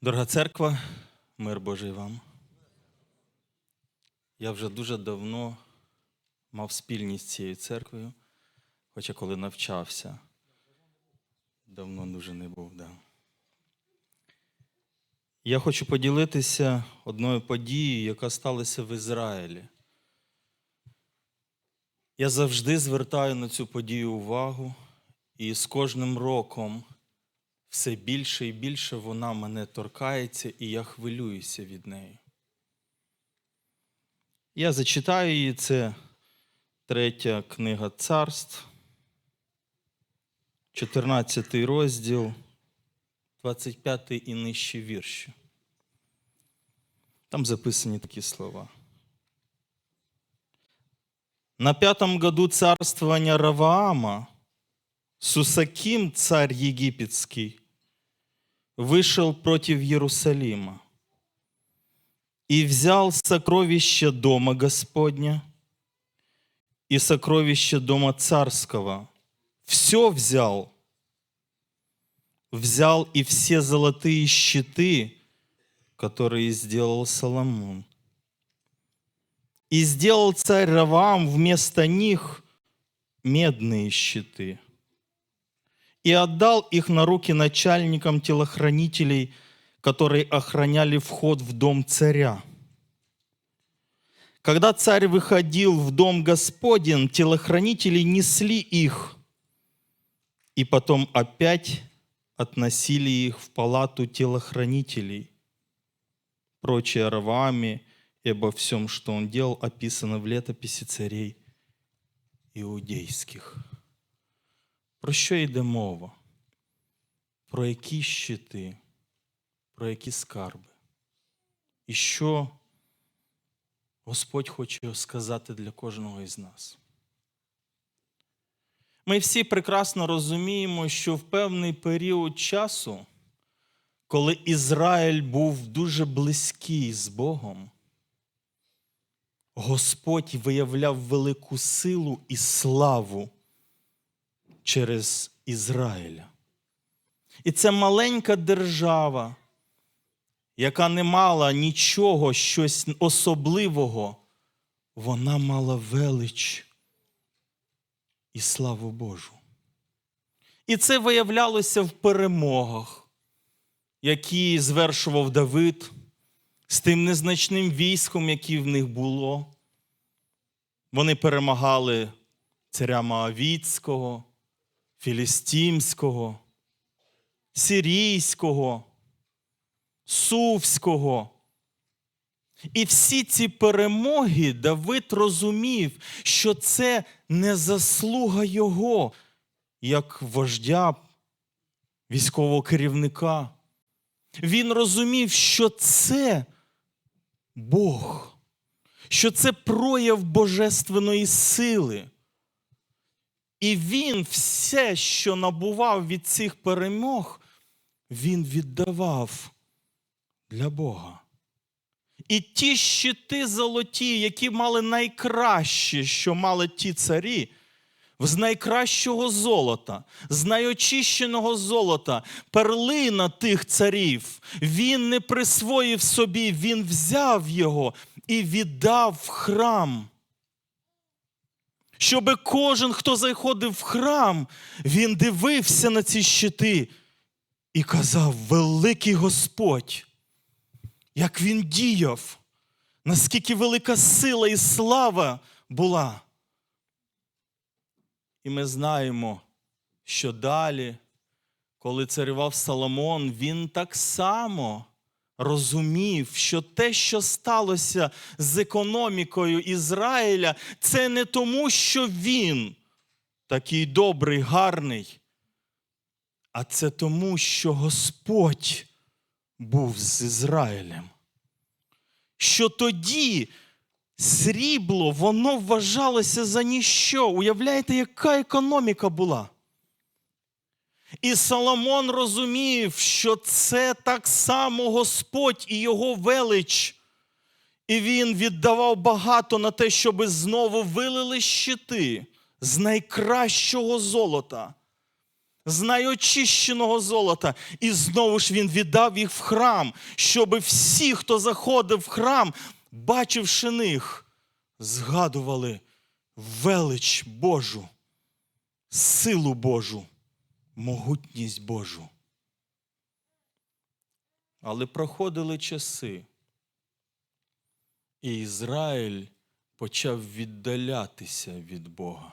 Дорога церква, мир Божий вам. Я вже дуже давно мав спільність з цією церквою, хоча коли навчався, давно дуже не був. Да. Я хочу поділитися одною подією, яка сталася в Ізраїлі. Я завжди звертаю на цю подію увагу, і з кожним роком все більше і більше вона мене торкається, і я хвилююся від неї. Я зачитаю її, це третя книга царств, 14 розділ, 25 і нижчі вірші. Там записані такі слова. На пятом году царствования Раваама Сусаким, царь египетский, вышел против Иерусалима и взял сокровище дома Господня и сокровище дома царского. Все взял. Взял и все золотые щиты, которые сделал Соломон. И сделал царь Раваам вместо них медные щиты – и отдал их на руки начальникам телохранителей, которые охраняли вход в дом царя. Когда царь выходил в дом Господен, телохранители несли их, и потом опять относили их в палату телохранителей. Прочее о Равааме и обо всем, что он делал, описано в летописи царей иудейских. Про що йде мова? Про які щити, про які скарби? І що Господь хоче сказати для кожного із нас? Ми всі прекрасно розуміємо, що в певний період часу, коли Ізраїль був дуже близький з Богом, Господь виявляв велику силу і славу через Ізраїля. І це маленька держава, яка не мала нічого, щось особливого, вона мала велич і славу Божу. І це виявлялося в перемогах, які звершував Давид з тим незначним військом, яке в них було. Вони перемагали царя Моавіцького, Філістімського, Сирійського, Сувського. І всі ці перемоги Давид розумів, що це не заслуга його, як вождя, військового керівника. Він розумів, що це Бог, що це прояв божественної сили. І він все, що набував від цих перемог, він віддавав для Бога. І ті щити золоті, які мали найкраще, що мали ті царі, з найкращого золота, з найочищеного золота, перлина тих царів, він не присвоїв собі, він взяв його і віддав в храм щоб кожен, хто заходив в храм, він дивився на ці щити і казав: Великий Господь, як він діяв, наскільки велика сила і слава була. І ми знаємо, що далі, коли царював Соломон, він так само розумів, що те, що сталося з економікою Ізраїля, це не тому, що він такий добрий, гарний, а це тому, що Господь був з Ізраїлем. Що тоді срібло, воно вважалося за ніщо. Уявляєте, яка економіка була? І Соломон розумів, що це так само Господь і його велич. І він віддавав багато на те, щоб знову вилили щити з найкращого золота, з найочищеного золота. І знову ж він віддав їх в храм, щоб всі, хто заходив в храм, бачивши них, згадували велич Божу, силу Божу, могутність Божу. Але проходили часи, і Ізраїль почав віддалятися від Бога,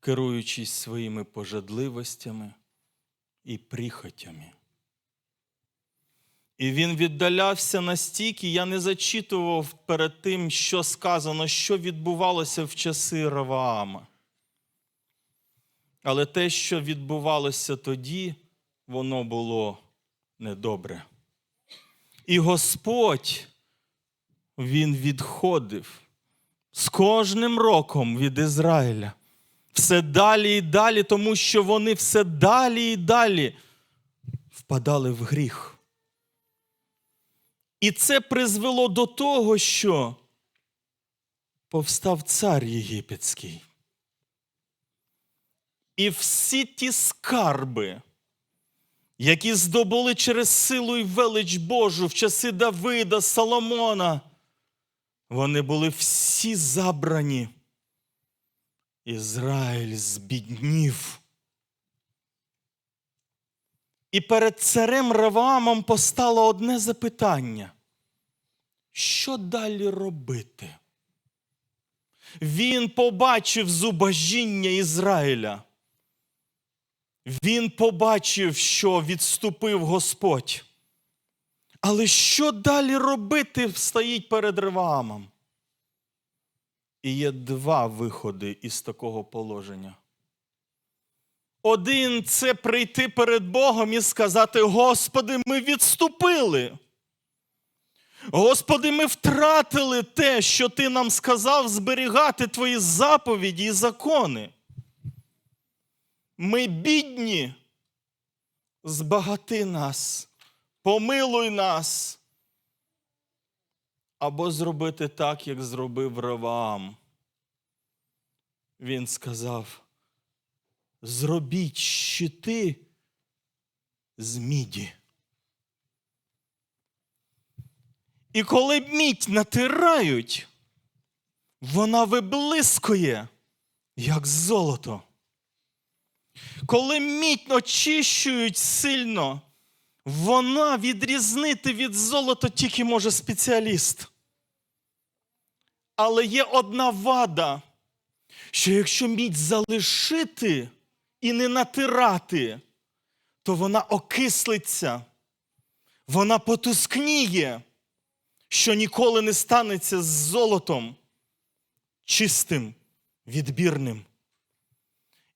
керуючись своїми пожадливостями і прихотями. І він віддалявся настільки, я не зачитував перед тим, що сказано, що відбувалося в часи Раваама. Але те, що відбувалося тоді, воно було недобре. І Господь, Він відходив з кожним роком від Ізраїля. Все далі і далі, тому що вони все далі і далі впадали в гріх. І це призвело до того, що повстав цар єгипетський. І всі ті скарби, які здобули через силу і велич Божу в часи Давида, Соломона, вони були всі забрані. Ізраїль збіднів. І перед царем Раваамом постало одне запитання: що далі робити? Він побачив зубожіння Ізраїля. Він побачив, що відступив Господь. Але що далі робити стоїть перед Раваамом? І є два виходи із такого положення. Один це прийти перед Богом і сказати: Господи, ми відступили. Господи, ми втратили те, що Ти нам сказав зберігати Твої заповіді і закони. Ми бідні, збагати нас, помилуй нас. Або зробити так, як зробив Раваам. Він сказав: зробіть щити з міді. І коли мідь натирають, вона виблискує, як золото. Коли мідь очищують сильно, вона відрізнити від золота тільки може спеціаліст. Але є одна вада, що якщо мідь залишити і не натирати, то вона окислиться, вона потускніє, що ніколи не станеться з золотом чистим, відбірним.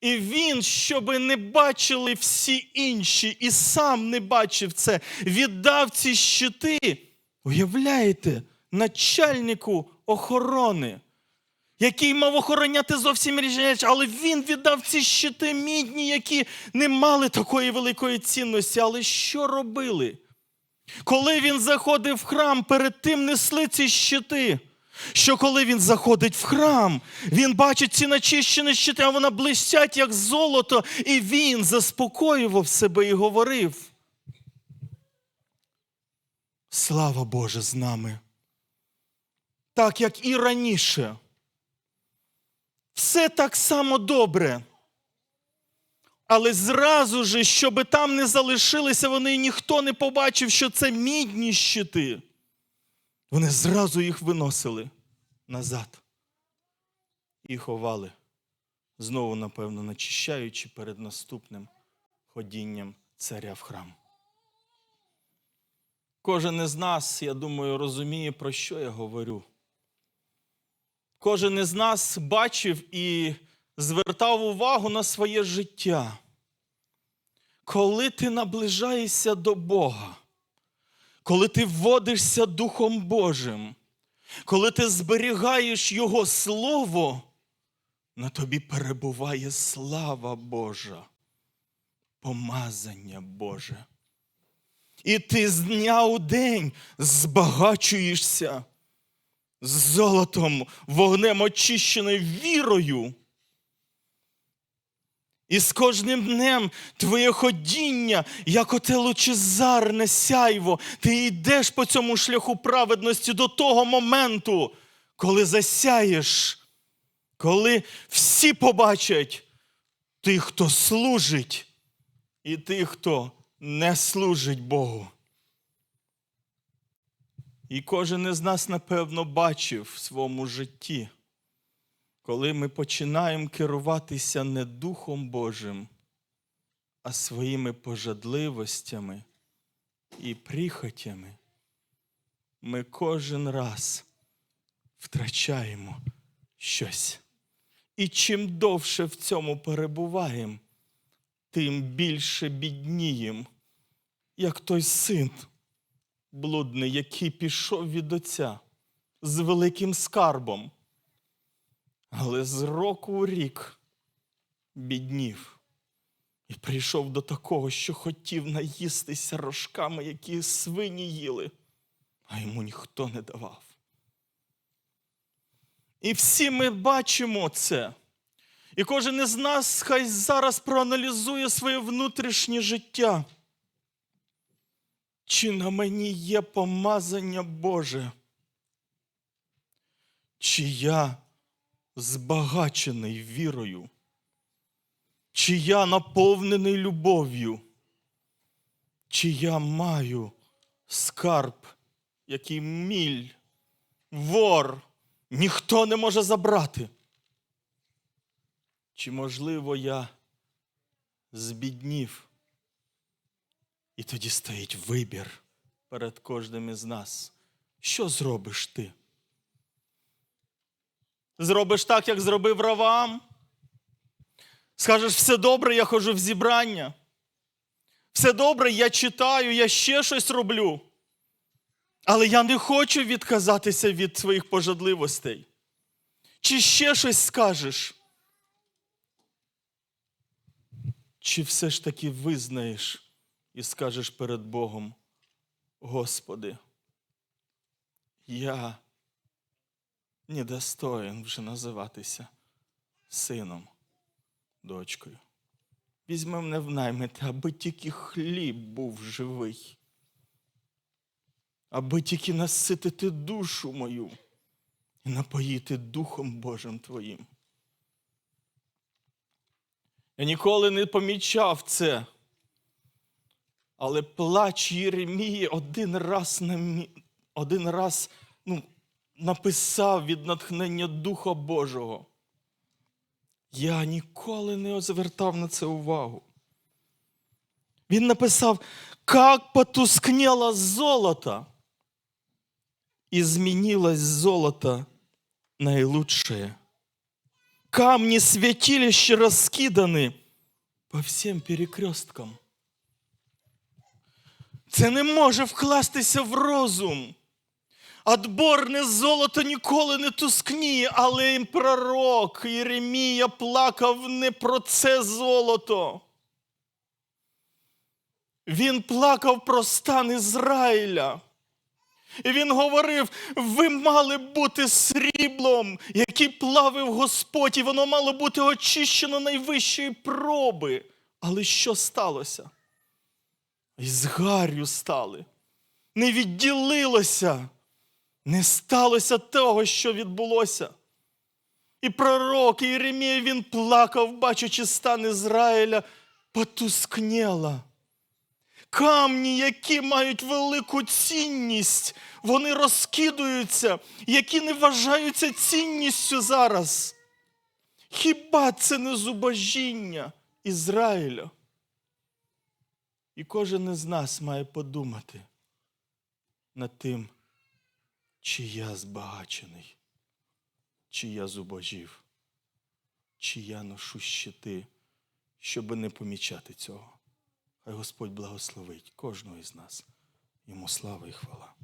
І він, щоби не бачили всі інші, і сам не бачив це, віддав ці щити, уявляєте, начальнику охорони, який мав охороняти зовсім різні але він віддав ці щити мідні, які не мали такої великої цінності. Але що робили? Коли він заходив в храм, перед тим несли ці щити. Що коли він заходить в храм, він бачить ці начищені щити, а вони блищать, як золото, і він заспокоював себе і говорив. Слава Боже з нами. Так як і раніше. Все так само добре. Але зразу же, щоб там не залишилися, вони ніхто не побачив, що це мідні щити. Вони зразу їх виносили назад і ховали, знову, напевно, начищаючи перед наступним ходінням царя в храм. Кожен із нас, я думаю, розуміє, про що я говорю. Кожен із нас бачив і звертав увагу на своє життя. Коли ти наближаєшся до Бога, коли ти вводишся Духом Божим, коли ти зберігаєш Його Слово, на тобі перебуває слава Божа, помазання Боже. І ти з дня у день збагачуєшся золотом, вогнем очищеною вірою. І з кожним днем твоє ходіння, як оте лучезарне сяйво, ти йдеш по цьому шляху праведності до того моменту, коли засяєш, коли всі побачать тих, хто служить, і тих, хто не служить Богу. І кожен із нас, напевно, бачив в своєму житті, коли ми починаємо керуватися не Духом Божим, а своїми пожадливостями і прихотями, ми кожен раз втрачаємо щось. І чим довше в цьому перебуваємо, тим більше біднієм, як той син блудний, який пішов від отця з великим скарбом, але з року у рік біднів і прийшов до такого, що хотів наїстися рожками, які свині їли, а йому ніхто не давав. І всі ми бачимо це. І кожен із нас хай зараз проаналізує своє внутрішнє життя. Чи на мені є помазання Боже? Чи я збагачений вірою? Чи я наповнений любов'ю? Чи я маю скарб, який міль, вор, ніхто не може забрати? Чи, можливо, я збіднів? І тоді стоїть вибір перед кожним із нас. Що зробиш ти? Зробиш так, як зробив Раваам? Скажеш, все добре, я ходжу в зібрання. Все добре, я читаю, я ще щось роблю. Але я не хочу відказатися від своїх пожадливостей. Чи ще щось скажеш? Чи все ж таки визнаєш і скажеш перед Богом, Господи, я недостоин вже називатися сином, дочкою. Візьми мене в наймити, аби тільки хліб був живий, аби тільки наситити душу мою і напоїти Духом Божим Твоїм. Я ніколи не помічав це. Але плач Єремії один раз, намі... один раз ну, написав від натхнення Духа Божого. Я ніколи не звертав на це увагу. Він написав, як потускнело золото, і змінилось золото наилучшее. Камни святилища раскиданы по всем перекресткам. Це не може вкластися в розум. Отборне золото ніколи не тускніє, але пророк Єремія плакав не про це золото. Він плакав про стан Ізраїля. І він говорив: ви мали бути сріблом, який плавив Господь, і воно мало бути очищено найвищої проби. Але що сталося? І з гарю стали. Не відділилося, не сталося того, що відбулося. І пророк Єремія він плакав, бачачи стан Ізраїля, потускнела. Камні, які мають велику цінність, вони розкидуються, які не вважаються цінністю зараз. Хіба це не зубожіння Ізраїля? І кожен із нас має подумати над тим, чи я збагачений, чи я зубожів, чи я ношу щити, щоб не помічати цього. Хай Господь благословить кожного із нас. Йому слава і хвала.